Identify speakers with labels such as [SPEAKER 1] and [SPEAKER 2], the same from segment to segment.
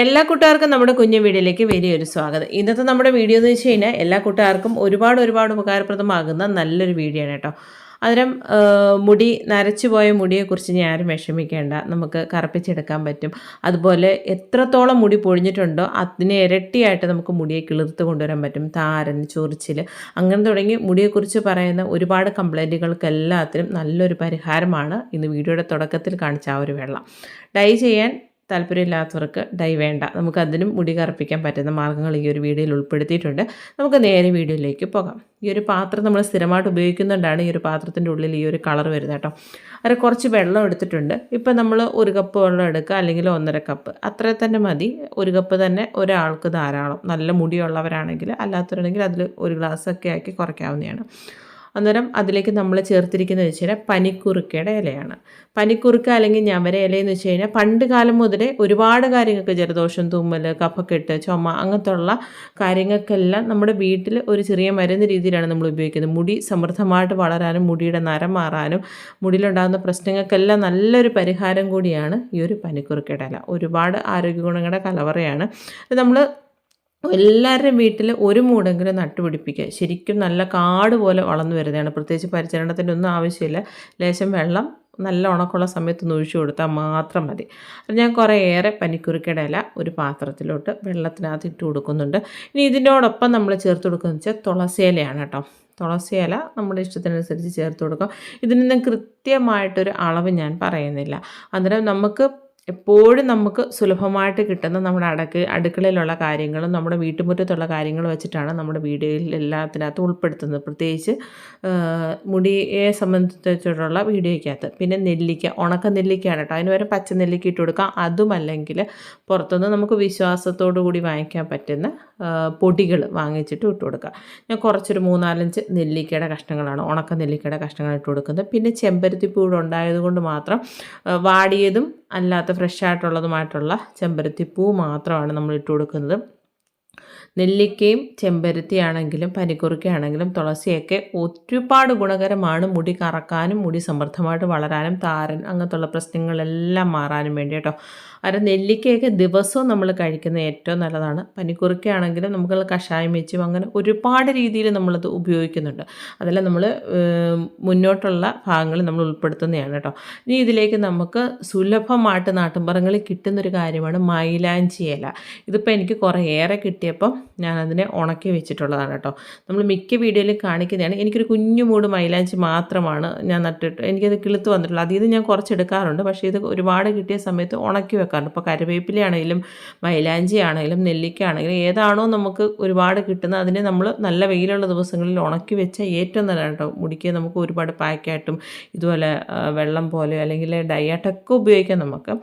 [SPEAKER 1] എല്ലാ കൂട്ടുകാർക്കും നമ്മുടെ കുഞ്ഞു വീഡിയോയിലേക്ക് വലിയൊരു സ്വാഗതം. ഇന്നത്തെ നമ്മുടെ വീഡിയോ എന്ന് വെച്ച് കഴിഞ്ഞാൽ എല്ലാ കൂട്ടുകാർക്കും ഒരുപാട് ഒരുപാട് ഉപകാരപ്രദമാകുന്ന നല്ലൊരു വീഡിയോ ആണ് കേട്ടോ. അന്നേരം മുടി നരച്ചു പോയ മുടിയെക്കുറിച്ച് ഞാൻ ആരും വിഷമിക്കേണ്ട. നമുക്ക് കറപ്പിച്ചെടുക്കാൻ പറ്റും. അതുപോലെ എത്രത്തോളം മുടി പൊഴിഞ്ഞിട്ടുണ്ടോ അതിനെ ഇരട്ടിയായിട്ട് നമുക്ക് മുടിയെ കിളിർത്ത് കൊണ്ടുവരാൻ പറ്റും. താരൻ ചൊറിച്ചിൽ അങ്ങനെ തുടങ്ങി മുടിയെക്കുറിച്ച് പറയുന്ന ഒരുപാട് കംപ്ലൈന്റുകൾക്ക് എല്ലാത്തിനും നല്ലൊരു പരിഹാരമാണ് ഇന്ന് വീഡിയോയുടെ തുടക്കത്തിൽ കാണിച്ച ആ ഒരു വെള്ളം. ഡൈ ചെയ്യാൻ താല്പര്യമില്ലാത്തവർക്ക് ഡൈ വേണ്ട. നമുക്ക് അതിനും മുടി കറുപ്പിക്കാൻ പറ്റുന്ന മാർഗങ്ങൾ ഈ ഒരു വീഡിയോയിൽ ഉൾപ്പെടുത്തിയിട്ടുണ്ട്. നമുക്ക് നേരെ വീഡിയോയിലേക്ക് പോകാം. ഈ ഒരു പാത്രം നമ്മൾ സ്ഥിരമായിട്ട് ഉപയോഗിക്കുന്നുണ്ടാണ് ഈ ഒരു പാത്രത്തിന്റെ ഉള്ളിൽ ഈ ഒരു കളർ വരുന്നത് കേട്ടോ. അത് കുറച്ച് വെള്ളം എടുത്തിട്ടുണ്ട്. ഇപ്പം നമ്മൾ ഒരു കപ്പ് വെള്ളം എടുക്കുക അല്ലെങ്കിൽ ഒന്നര കപ്പ്. അത്ര തന്നെ മതി. ഒരു കപ്പ് തന്നെ ഒരാൾക്ക് ധാരാളം. നല്ല മുടിയുള്ളവരാണെങ്കിൽ അല്ലാത്തവരാണെങ്കിൽ അതിൽ ഒരു ഗ്ലാസ് ഒക്കെ ആക്കി കുറയ്ക്കാവുന്നതാണ്. അന്നേരം അതിലേക്ക് നമ്മൾ ചേർത്തിരിക്കുന്നത് വെച്ച് കഴിഞ്ഞാൽ പനിക്കുറുക്കയുടെ ഇലയാണ്. പനിക്കുറുക്ക അല്ലെങ്കിൽ ഞവര ഇലയെന്ന് വെച്ച് കഴിഞ്ഞാൽ പണ്ട് കാലം മുതലേ ഒരുപാട് കാര്യങ്ങൾക്ക് ജലദോഷം തുമ്മൽ കഫക്കെട്ട് ചുമ അങ്ങനത്തുള്ള കാര്യങ്ങൾക്കെല്ലാം നമ്മുടെ വീട്ടിൽ ഒരു ചെറിയ മരുന്ന് രീതിയിലാണ് നമ്മൾ ഉപയോഗിക്കുന്നത്. മുടി സമൃദ്ധമായിട്ട് വളരാനും മുടിയുടെ നരം മാറാനും മുടിയിലുണ്ടാകുന്ന പ്രശ്നങ്ങൾക്കെല്ലാം നല്ലൊരു പരിഹാരം കൂടിയാണ് ഈ ഒരു പനിക്കുറുക്കയുടെ ഇല. ഒരുപാട് ആരോഗ്യ ഗുണങ്ങളുടെ കലവറയാണ് നമ്മൾ എല്ലാവരുടെയും വീട്ടിൽ ഒരു മൂടെങ്കിലും നട്ടുപിടിപ്പിക്കുക. ശരിക്കും നല്ല കാട് പോലെ വളർന്നു വരുന്നതാണ്. പ്രത്യേകിച്ച് പരിചരണത്തിന്റെ ഒന്നും ആവശ്യമില്ല. ലേശം വെള്ളം നല്ല ഉണക്കമുള്ള സമയത്ത് ഒഴിച്ചു കൊടുത്താൽ മാത്രം മതി. ഞാൻ കുറേ ഏറെ പനിക്കുറുക്കയുടെ ഇല ഒരു പാത്രത്തിലോട്ട് വെള്ളത്തിനകത്ത് ഇട്ട് കൊടുക്കുന്നുണ്ട്. ഇനി ഇതിനോടൊപ്പം നമ്മൾ ചേർത്ത് കൊടുക്കുന്നത് വെച്ചാൽ തുളസിയിലയാണ് കേട്ടോ. തുളസി ഇല നമ്മുടെ ഇഷ്ടത്തിനനുസരിച്ച് ചേർത്ത് കൊടുക്കാം. ഇതിനൊന്നും കൃത്യമായിട്ടൊരു അളവ് ഞാൻ പറയുന്നില്ല. അന്നേരം നമുക്ക് എപ്പോഴും നമുക്ക് സുലഭമായിട്ട് കിട്ടുന്ന നമ്മുടെ അടക്ക് അടുക്കളയിലുള്ള കാര്യങ്ങളും നമ്മുടെ വീട്ടുമുറ്റത്തുള്ള കാര്യങ്ങൾ വെച്ചിട്ടാണ് നമ്മുടെ വീഡിയോയിൽ എല്ലാത്തിനകത്തും ഉൾപ്പെടുത്തുന്നത്. പ്രത്യേകിച്ച് മുടിയെ സംബന്ധിച്ചിട്ടുള്ള വീഡിയോയ്ക്കകത്ത്. പിന്നെ നെല്ലിക്ക ഉണക്ക നെല്ലിക്കയാണ് കേട്ടോ. അതിന് വരെ പച്ച നെല്ലിക്ക ഇട്ട് കൊടുക്കാം അതുമല്ലെങ്കിൽ പുറത്തുനിന്ന് നമുക്ക് വിശ്വാസത്തോടു കൂടി വാങ്ങിക്കാൻ പറ്റുന്ന പൊടികൾ വാങ്ങിച്ചിട്ട് ഇട്ട് കൊടുക്കുക. ഞാൻ കുറച്ചൊരു മൂന്നാലഞ്ച് നെല്ലിക്കയുടെ കഷ്ണങ്ങളാണ് ഉണക്ക നെല്ലിക്കയുടെ കഷ്ണങ്ങൾ ഇട്ട് കൊടുക്കുന്നത്. പിന്നെ ചെമ്പരത്തിപ്പൂട് ഉണ്ടായതുകൊണ്ട് മാത്രം വാടിയതും അല്ലാത്ത ഫ്രഷ് ആയിട്ടുള്ളതുമായിട്ടുള്ള ചെമ്പരത്തിപ്പൂ മാത്രമാണ് നമ്മൾ ഇട്ട് കൊടുക്കുന്നത്. നെല്ലിക്കയും ചെമ്പരത്തിയാണെങ്കിലും പനിക്കുറുക്കയാണെങ്കിലും തുളസിയൊക്കെ ഒരുപാട് ഗുണകരമാണ്. മുടി കറക്കാനും മുടി സമൃദ്ധമായിട്ട് വളരാനും താരൻ അങ്ങനത്തുള്ള പ്രശ്നങ്ങളെല്ലാം മാറാനും വേണ്ടി കേട്ടോ അത് നെല്ലിക്കയൊക്കെ ദിവസവും നമ്മൾ കഴിക്കുന്നത് ഏറ്റവും നല്ലതാണ്. പനിക്കുറുക്കയാണെങ്കിലും നമുക്ക് കഷായം വെച്ചും അങ്ങനെ ഒരുപാട് രീതിയിൽ നമ്മളത് ഉപയോഗിക്കുന്നുണ്ട്. അതെല്ലാം നമ്മൾ മുന്നോട്ടുള്ള ഭാഗങ്ങൾ നമ്മൾ ഉൾപ്പെടുത്തുന്നതാണ് കേട്ടോ. ഇനി ഇതിലേക്ക് നമുക്ക് സുലഭമായിട്ട് നാട്ടുംപറങ്ങളിൽ കിട്ടുന്നൊരു കാര്യമാണ് മൈലാഞ്ചി ഇല. ഇതിപ്പോൾ എനിക്ക് കുറേയേറെ കിട്ടിയപ്പം ഞാനതിനെ ഉണക്കി വെച്ചിട്ടുള്ളതാണ് കേട്ടോ. നമ്മൾ മിക്ക വീഡിയോയിലും കാണിക്കുന്നതാണ്. എനിക്കൊരു കുഞ്ഞു മൂട് മൈലാഞ്ചി മാത്രമാണ് ഞാൻ നട്ടിട്ട് എനിക്കത് കിളുത്ത് വന്നിട്ടുള്ളത് അതിൽ നിന്ന് ഞാൻ കുറച്ചെടുക്കാറുണ്ട് പക്ഷേ ഇത് ഒരുപാട് കിട്ടിയ സമയത്ത് ഉണക്കി വെക്കാറുണ്ട് ഇപ്പോൾ കറിവേപ്പിലയാണെങ്കിലും മൈലാഞ്ചി ആണെങ്കിലും നെല്ലിക്ക ആണെങ്കിലും ഏതാണോ നമുക്ക് ഒരുപാട് കിട്ടുന്നത് അതിനെ നമ്മൾ നല്ല വെയിലുള്ള ദിവസങ്ങളിൽ ഉണക്കി വെച്ചാൽ ഏറ്റവും നല്ല കേട്ടോ. മുടിക്ക് നമുക്ക് ഒരുപാട് പാക്കായിട്ടും ഇതുപോലെ വെള്ളം പോലെ അല്ലെങ്കിൽ ഡയറ്റൊക്കെ ഉപയോഗിക്കാം നമുക്ക്.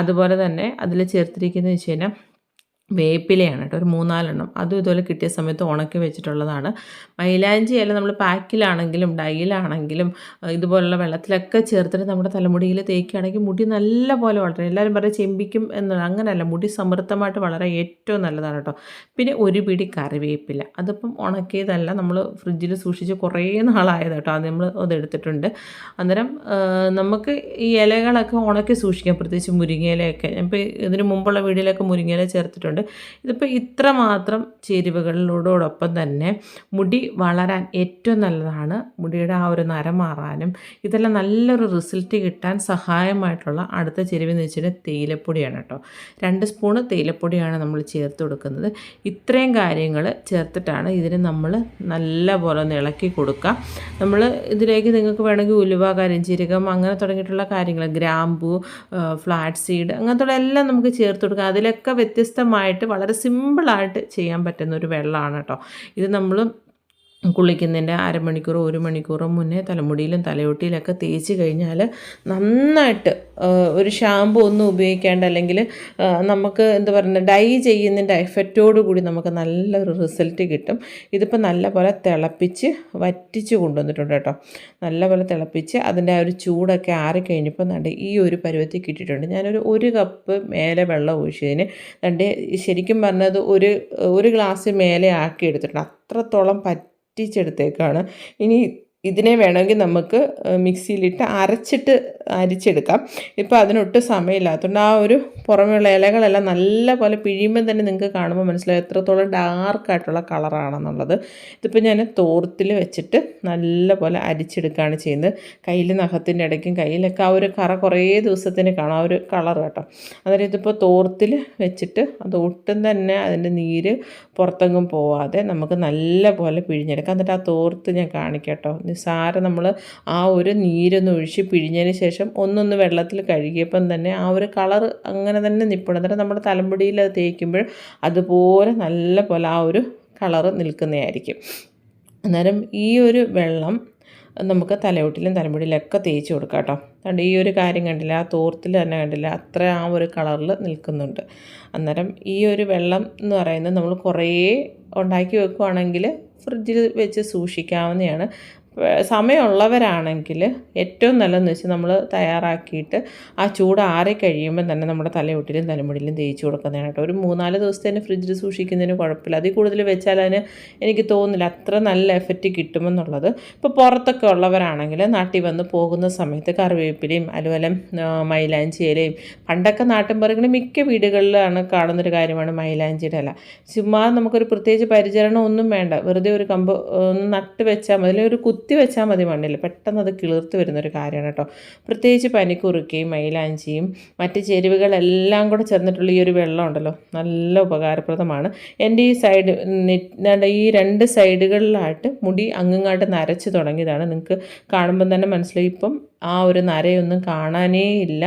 [SPEAKER 1] അതുപോലെ തന്നെ അതിൽ ചേർത്തിരിക്കുന്നത് വെച്ച് കഴിഞ്ഞാൽ വേപ്പിലയാണ് കേട്ടോ ഒരു മൂന്നാലെണ്ണം. അതും ഇതുപോലെ കിട്ടിയ സമയത്ത് ഉണക്കി വെച്ചിട്ടുള്ളതാണ്. മൈലാഞ്ചി ഇല നമ്മൾ പാക്കിലാണെങ്കിലും ഡൈയിലാണെങ്കിലും ഇതുപോലുള്ള വെള്ളത്തിലൊക്കെ ചേർത്തിട്ട് നമ്മുടെ തലമുടിയിൽ തേക്കുകയാണെങ്കിൽ മുടി നല്ല പോലെ വളരും. എല്ലാവരും പറയും ചെമ്പിക്കും എന്ന് അങ്ങനെയല്ല മുടി സമൃദ്ധമായിട്ട് വളരെ ഏറ്റവും നല്ലതാണ് കേട്ടോ. പിന്നെ ഒരു പിടി കറിവേപ്പില. അതിപ്പം ഉണക്കിയതല്ല നമ്മൾ ഫ്രിഡ്ജിൽ സൂക്ഷിച്ച് കുറേ നാളായത് കേട്ടോ. അത് നമ്മൾ അതെടുത്തിട്ടുണ്ട് അന്നേരം നമുക്ക് ഈ ഇലകളൊക്കെ ഉണക്കി സൂക്ഷിക്കാം. പ്രത്യേകിച്ച് മുരിങ്ങയിലയൊക്കെ. ഇപ്പോൾ ഇതിന് മുമ്പുള്ള വീടിലൊക്കെ മുരിങ്ങയില ചേർത്തിട്ടുണ്ട്. ഇതിപ്പോൾ ഇത്രമാത്രം ചേരുവകളിലോടൊപ്പം തന്നെ മുടി വളരാൻ ഏറ്റവും നല്ലതാണ്. മുടിയുടെ ആ ഒരു നര മാറാനും ഇതെല്ലാം നല്ലൊരു റിസൾട്ട് കിട്ടാൻ സഹായമായിട്ടുള്ള അടുത്ത ചേരുവെന്ന് വെച്ചിട്ടുണ്ടെങ്കിൽ തേയിലപ്പൊടിയാണ് കേട്ടോ. രണ്ട് സ്പൂണ് തേയിലപ്പൊടിയാണ് നമ്മൾ ചേർത്ത് കൊടുക്കുന്നത്. ഇത്രയും കാര്യങ്ങൾ ചേർത്തിട്ടാണ് ഇതിന് നമ്മൾ നല്ല പോലെ ഒന്ന് ഇളക്കി കൊടുക്കുക. നമ്മൾ ഇതിലേക്ക് നിങ്ങൾക്ക് വേണമെങ്കിൽ ഉലുവ കരിഞ്ചീരകം അങ്ങനെ തുടങ്ങിയിട്ടുള്ള കാര്യങ്ങൾ ഗ്രാമ്പു ഫ്ലാറ്റ് സീഡ് അങ്ങനത്തുള്ള എല്ലാം നമുക്ക് ചേർത്ത് കൊടുക്കാം. അതിലൊക്കെ വ്യത്യസ്തമായിട്ട് വളരെ സിമ്പിളായിട്ട് ചെയ്യാൻ പറ്റുന്ന ഒരു വെള്ളമാണ് കേട്ടോ. ഇത് നമ്മൾ കുളിക്കുന്നതിന്റെ അരമണിക്കൂറോ ഒരു മണിക്കൂറോ മുന്നേ തലമുടിയിലും തലയൊട്ടിയിലൊക്കെ തേച്ച് കഴിഞ്ഞാൽ നന്നായിട്ട് ഒരു ഷാമ്പു ഒന്നും ഉപയോഗിക്കാണ്ട് അല്ലെങ്കിൽ നമുക്ക് എന്താ പറയുക ഡൈ ചെയ്യുന്നതിന്റെ എഫക്റ്റോടു കൂടി നമുക്ക് നല്ലൊരു റിസൾട്ട് കിട്ടും. ഇതിപ്പോൾ നല്ല പോലെ തിളപ്പിച്ച് വറ്റിച്ച് കൊണ്ടുവന്നിട്ടുണ്ട് കേട്ടോ. നല്ല പോലെ തിളപ്പിച്ച് അതിന്റെ ആ ഒരു ചൂടൊക്കെ ആറിക്കഴിഞ്ഞപ്പോൾ നണ്ട് ഈ ഒരു പരുവത്തിൽ കിട്ടിയിട്ടുണ്ട്. ഞാനൊരു ഒരു കപ്പ് മേലെ വെള്ളം ഒഴിച്ചതിന് രണ്ട് ശരിക്കും പറഞ്ഞത് ഒരു ഒരു ഗ്ലാസ് മേലെ ആക്കി എടുത്തിട്ടുണ്ട്. അത്രത്തോളം പറ്റിച്ചെടുത്തേക്കാണ്. ഇനി ഇതിനെ വേണമെങ്കിൽ നമുക്ക് മിക്സിയിലിട്ട് അരച്ചിട്ട് അരിച്ചെടുക്കാം. ഇപ്പോൾ അതിനൊട്ടും സമയമില്ലാത്തതുകൊണ്ട് ആ ഒരു പുറമെയുള്ള ഇലകളെല്ലാം നല്ല പോലെ പിഴിയുമ്പം തന്നെ നിങ്ങൾക്ക് കാണുമ്പോൾ മനസ്സിലാവും എത്രത്തോളം ഡാർക്കായിട്ടുള്ള കളറാണെന്നുള്ളത്. ഇതിപ്പോൾ ഞാൻ തോർത്തിൽ വെച്ചിട്ട് നല്ല പോലെ അരിച്ചെടുക്കുകയാണ് ചെയ്യുന്നത്. കയ്യിൽ നഖത്തിന്റെ ഇടയ്ക്കും കയ്യിലൊക്കെ ആ ഒരു കറ കുറേ ദിവസത്തിന് കാണാം ആ ഒരു കളർ കേട്ടോ. അന്നേരം ഇതിപ്പോൾ തോർത്തിൽ വെച്ചിട്ട് അത് ഒട്ടും തന്നെ അതിന്റെ നീര് പുറത്തെങ്ങും പോവാതെ നമുക്ക് നല്ല പോലെ പിഴിഞ്ഞെടുക്കാം. എന്നിട്ട് ആ തോർത്ത് ഞാൻ കാണിക്കാം കേട്ടോ. നിസ്സാരം നമ്മൾ ആ ഒരു നീരൊന്ന് ഒഴിച്ച് പിഴിഞ്ഞതിന് ശേഷം ഒന്നൊന്ന് വെള്ളത്തിൽ കഴുകിയപ്പം തന്നെ ആ ഒരു കളർ അങ്ങനെ തന്നെ നിൽപ്പുണ്ട്. എന്നിട്ട് നമ്മുടെ തലമുടിയിൽ അത് തേക്കുമ്പോൾ അതുപോലെ നല്ല പോലെ ആ ഒരു കളറ് നിൽക്കുന്നതായിരിക്കും. അന്നേരം ഈ ഒരു വെള്ളം നമുക്ക് തലയോട്ടിലും തലമുടിയിലൊക്കെ തേച്ച് കൊടുക്കാം കേട്ടോ. അതുകൊണ്ട് ഈ ഒരു കാര്യം കണ്ടില്ല? ആ തോർത്തിൽ തന്നെ കണ്ടില്ല? അത്ര ആ ഒരു കളറിൽ നിൽക്കുന്നുണ്ട്. അന്നേരം ഈ ഒരു വെള്ളം എന്ന് പറയുന്നത് നമ്മൾ കുറേ ഉണ്ടാക്കി വെക്കുവാണെങ്കിൽ ഫ്രിഡ്ജിൽ വെച്ച് സൂക്ഷിക്കാവുന്നതാണ്. സമയമുള്ളവരാണെങ്കിൽ ഏറ്റവും നല്ലതെന്ന് വെച്ചാൽ നമ്മൾ തയ്യാറാക്കിയിട്ട് ആ ചൂട് ആറി കഴിയുമ്പോൾ തന്നെ നമ്മുടെ തലയൊട്ടിലും തലമുടിയിലും തേച്ച് കൊടുക്കുന്നതാണ് കേട്ടോ. ഒരു മൂന്നാൽ ദിവസത്തേന് ഫ്രിഡ്ജിൽ സൂക്ഷിക്കുന്നതിന് കുഴപ്പമില്ല. അതിൽ കൂടുതൽ വെച്ചാൽ അതിന് എനിക്ക് തോന്നുന്നില്ല അത്ര നല്ല എഫക്റ്റ് കിട്ടുമെന്നുള്ളത്. ഇപ്പോൾ പുറത്തൊക്കെ ഉള്ളവരാണെങ്കിൽ നാട്ടിൽ വന്ന് പോകുന്ന സമയത്ത് കറിവേപ്പിലയും അതുപോലെ മൈലാഞ്ചി ഇലയും പണ്ടൊക്കെ നാട്ടിൻ പറങ്ങനെ മിക്ക വീടുകളിലാണ് കാണുന്നൊരു കാര്യമാണ് മൈലാഞ്ചിയുടെ ഇല. ചുമ്മാ നമുക്കൊരു പ്രത്യേകിച്ച് പരിചരണം ഒന്നും വേണ്ട. വെറുതെ ഒരു കമ്പ് ഒന്ന് നട്ട് വെച്ചാൽ മതി. ഒരു കുത്തി കുത്തി വെച്ചാൽ മതി മണ്ണിൽ പെട്ടെന്ന് അത് കിളിർത്ത് വരുന്നൊരു കാര്യമാണ് കേട്ടോ പ്രത്യേകിച്ച് പനിക്കുറുക്കയും മൈലാഞ്ചിയും മറ്റ് ചേരുവകളെല്ലാം കൂടെ ചേർന്നിട്ടുള്ള ഈ ഒരു വെള്ളം ഉണ്ടല്ലോ. നല്ല ഉപകാരപ്രദമാണ്. എന്റെ ഈ സൈഡ് ഈ രണ്ട് സൈഡുകളിലായിട്ട് മുടി അങ്ങങ്ങാട്ട് നരച്ച് തുടങ്ങിയതാണ്. നിങ്ങൾക്ക് കാണുമ്പം തന്നെ മനസ്സിലായി. ഇപ്പം ആ ഒരു നരയൊന്നും കാണാനേ ഇല്ല.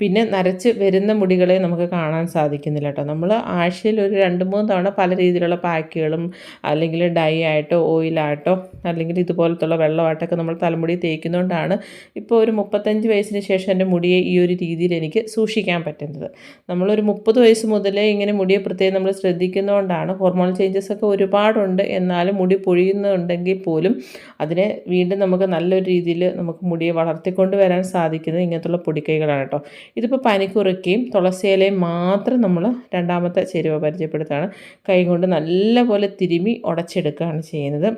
[SPEAKER 1] പിന്നെ നരച്ച് വരുന്ന മുടികളെ നമുക്ക് കാണാൻ സാധിക്കുന്നില്ല കേട്ടോ. നമ്മൾ ആഴ്ചയിൽ ഒരു രണ്ട് മൂന്ന് തവണ പല രീതിയിലുള്ള പാക്കുകളും അല്ലെങ്കിൽ ഡൈ ആയിട്ടോ ഓയിലായിട്ടോ അല്ലെങ്കിൽ ഇതുപോലത്തുള്ള വെള്ളമായിട്ടൊക്കെ നമ്മൾ തലമുടി തേക്കുന്നതുകൊണ്ടാണ് ഇപ്പോൾ ഒരു മുപ്പത്തഞ്ച് വയസ്സിന് ശേഷം എന്റെ മുടിയെ ഈ ഒരു രീതിയിൽ എനിക്ക് സൂക്ഷിക്കാൻ പറ്റുന്നത്. നമ്മളൊരു മുപ്പത് വയസ്സ് മുതലേ ഇങ്ങനെ മുടിയെ പ്രത്യേകം നമ്മൾ ശ്രദ്ധിക്കുന്നതുകൊണ്ടാണ് ഹോർമോൺ ചേഞ്ചസ് ഒക്കെ ഒരുപാടുണ്ട്. എന്നാലും മുടി പൊഴിയുന്നുണ്ടെങ്കിൽ പോലും അതിനെ വീണ്ടും നമുക്ക് നല്ലൊരു രീതിയിൽ നമുക്ക് മുടിയെ വളർത്തി വളർത്തിക്കൊണ്ട് വരാൻ സാധിക്കുന്നത് ഇങ്ങനത്തുള്ള പൊടിക്കൈകളാണ് കേട്ടോ. ഇതിപ്പോൾ പനിക്കുറുക്കയും തുളസിയിലയും മാത്രം നമ്മൾ രണ്ടാമത്തെ ചേരുവ പരിചയപ്പെടുത്തുകയാണ്. കൈ കൊണ്ട് നല്ലപോലെ തിരുമി ഉടച്ചെടുക്കുകയാണ് ചെയ്യുന്നത്.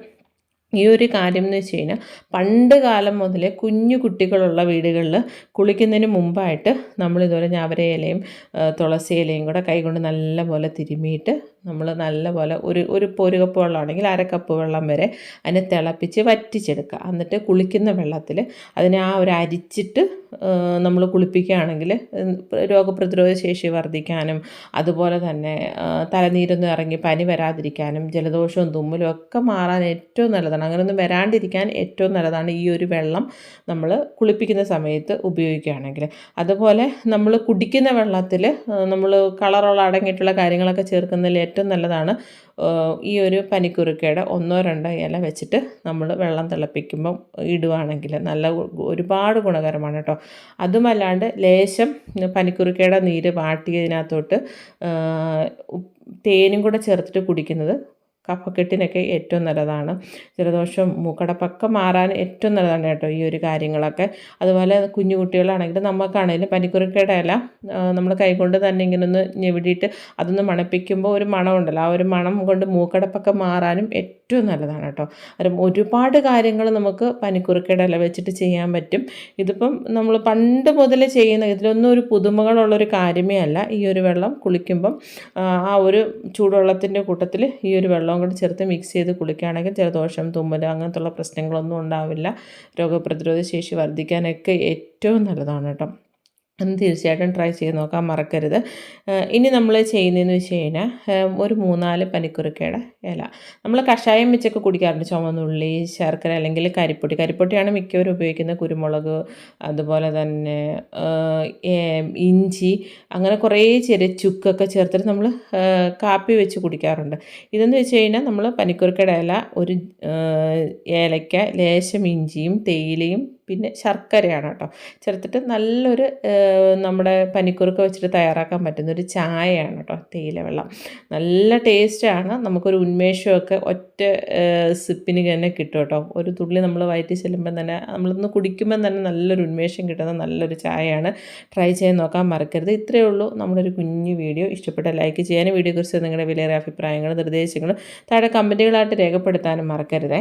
[SPEAKER 1] ഈ ഒരു കാര്യം എന്ന് വെച്ച് കഴിഞ്ഞാൽ പണ്ട് കാലം മുതലേ കുഞ്ഞു കുട്ടികളുള്ള വീടുകളിൽ കുളിക്കുന്നതിന് മുമ്പായിട്ട് നമ്മളിതുപോലെ ഞാവര ഇലയും തുളസി ഇലയും കൂടെ കൈകൊണ്ട് നല്ലപോലെ തിരുമിയിട്ട് നമ്മൾ നല്ലപോലെ ഒരു ഒരു ഒരു കപ്പ് വെള്ളമാണെങ്കിൽ അര കപ്പ് വെള്ളം വരെ അതിനെ തിളപ്പിച്ച് വറ്റിച്ചെടുക്കുക. എന്നിട്ട് കുളിക്കുന്ന വെള്ളത്തിൽ അതിനെ ആ ഒരു അരിച്ചിട്ട് നമ്മൾ കുളിപ്പിക്കുകയാണെങ്കിൽ രോഗപ്രതിരോധ ശേഷി വർദ്ധിക്കാനും അതുപോലെ തന്നെ തലനീരൊന്നും ഇറങ്ങി പനി വരാതിരിക്കാനും ജലദോഷവും തുമ്മലും ഒക്കെ മാറാൻ ഏറ്റവും നല്ലതാണ്. അങ്ങനെയൊന്നും വരാണ്ടിരിക്കാൻ ഏറ്റവും നല്ലതാണ് ഈ ഒരു വെള്ളം നമ്മൾ കുളിപ്പിക്കുന്ന സമയത്ത് ഉപയോഗിക്കുകയാണെങ്കിൽ. അതുപോലെ നമ്മൾ കുടിക്കുന്ന വെള്ളത്തിൽ നമ്മൾ കളറുള്ള അടങ്ങിയിട്ടുള്ള കാര്യങ്ങളൊക്കെ ചേർക്കുന്നതിൽ ഏറ്റവും നല്ലതാണ്. ഈ ഒരു പനിക്കുറുക്കയുടെ ഒന്നോ രണ്ടോ ഇല വെച്ചിട്ട് നമ്മൾ വെള്ളം തിളപ്പിക്കുമ്പം ഇടുവാണെങ്കിൽ നല്ല ഒരുപാട് ഗുണകരമാണ് കേട്ടോ അതുമല്ലാണ്ട് ലേശം പനിക്കുറുക്കയുടെ നീര് വാട്ടിയതിനകത്തോട്ട് തേനും കൂടെ ചേർത്തിട്ട് കുടിക്കുന്നത് കഫക്കെട്ടിനൊക്കെ ഏറ്റവും നല്ലതാണ്. ജലദോഷം മൂക്കടപ്പൊക്കെ മാറാൻ ഏറ്റവും നല്ലതാണ് കേട്ടോ ഈ ഒരു കാര്യങ്ങളൊക്കെ. അതുപോലെ കുഞ്ഞു കുട്ടികളാണെങ്കിൽ നമുക്കാണെങ്കിലും പനിക്കുറുക്കയുടെ ഇല നമ്മൾ കൈകൊണ്ട് തന്നെ ഇങ്ങനെ ഒന്ന് ഞെവിടിയിട്ട് അതൊന്ന് മണപ്പിക്കുമ്പോൾ ഒരു മണമുണ്ടല്ലോ. ആ ഒരു മണം കൊണ്ട് മൂക്കടപ്പൊക്കെ മാറാനും നല്ലതാണ് കേട്ടോ. കാരണം ഒരുപാട് കാര്യങ്ങൾ നമുക്ക് പനിക്കുറുക്കയുടെ ഇല വെച്ചിട്ട് ചെയ്യാൻ പറ്റും. ഇതിപ്പം നമ്മൾ പണ്ട് മുതൽ ചെയ്യുന്ന ഇതിലൊന്നും ഒരു പുതുമകളുള്ളൊരു കാര്യമേ അല്ല. ഈ ഒരു വെള്ളം കുളിക്കുമ്പം ആ ഒരു ചൂടുവെള്ളത്തിന്റെ കൂട്ടത്തിൽ ഈ ഒരു വെള്ളം വെള്ളവും കൂടി ചേർത്ത് മിക്സ് ചെയ്ത് കുളിക്കുകയാണെങ്കിൽ ജലദോഷം തുമ്മൽ അങ്ങനത്തുള്ള പ്രശ്നങ്ങളൊന്നും ഉണ്ടാവില്ല. രോഗപ്രതിരോധ ശേഷി വർദ്ധിക്കാനൊക്കെ ഏറ്റവും നല്ലതാണ് കേട്ടോ. ഒന്ന് തീർച്ചയായിട്ടും ട്രൈ ചെയ്ത് നോക്കാൻ മറക്കരുത്. ഇനി നമ്മൾ ചെയ്യുന്നതെന്ന് വെച്ച് കഴിഞ്ഞാൽ ഒരു മൂന്നാൽ പനിക്കുറുക്കയുടെ ഇല. നമ്മൾ കഷായം വെച്ചൊക്കെ കുടിക്കാറുണ്ട്. ചുമന്നുള്ളി ശർക്കര അല്ലെങ്കിൽ കരിപ്പൊട്ടി കരിപ്പൊട്ടിയാണ് മിക്കവരും ഉപയോഗിക്കുന്നത് കുരുമുളക് അതുപോലെ തന്നെ ഇഞ്ചി അങ്ങനെ കുറേ ചെറിയ ചുക്കൊക്കെ ചേർത്തിട്ട് നമ്മൾ കാപ്പി വെച്ച് കുടിക്കാറുണ്ട്. ഇതെന്ന് വെച്ച് കഴിഞ്ഞാൽ നമ്മൾ പനിക്കുറുക്കയുടെ ഇല ഒരു ഏലക്ക ലേശം ഇഞ്ചിയും തേയിലയും പിന്നെ ശർക്കരയാണ് കേട്ടോ. ചേർത്തിട്ട് നല്ലൊരു നമ്മുടെ പനിക്കുറുക്ക വെച്ചിട്ട് തയ്യാറാക്കാൻ പറ്റുന്ന ഒരു ചായയാണ് കേട്ടോ തേയില വെള്ളം. നല്ല ടേസ്റ്റാണ്. നമുക്കൊരു ഉന്മേഷമൊക്കെ ഒറ്റ സിപ്പിന് തന്നെ കിട്ടും കേട്ടോ. ഒരു തുള്ളി നമ്മൾ വയറ്റി ചെല്ലുമ്പം തന്നെ നമ്മളൊന്ന് കുടിക്കുമ്പോൾ തന്നെ നല്ലൊരു ഉന്മേഷം കിട്ടുന്ന നല്ലൊരു ചായയാണ്. ട്രൈ ചെയ്യാൻ നോക്കാൻ മറക്കരുത്. ഇത്രയേ ഉള്ളൂ. നമ്മുടെ ഒരു കുഞ്ഞു വീഡിയോ. ഇഷ്ടപ്പെട്ട ലൈക്ക് ചെയ്യാനും വീഡിയോയെക്കുറിച്ച് നിങ്ങളുടെ വിലയേറെ അഭിപ്രായങ്ങളും നിർദ്ദേശങ്ങളും താഴെ കമന്റുകളായിട്ട് രേഖപ്പെടുത്താനും മറക്കരുതേ.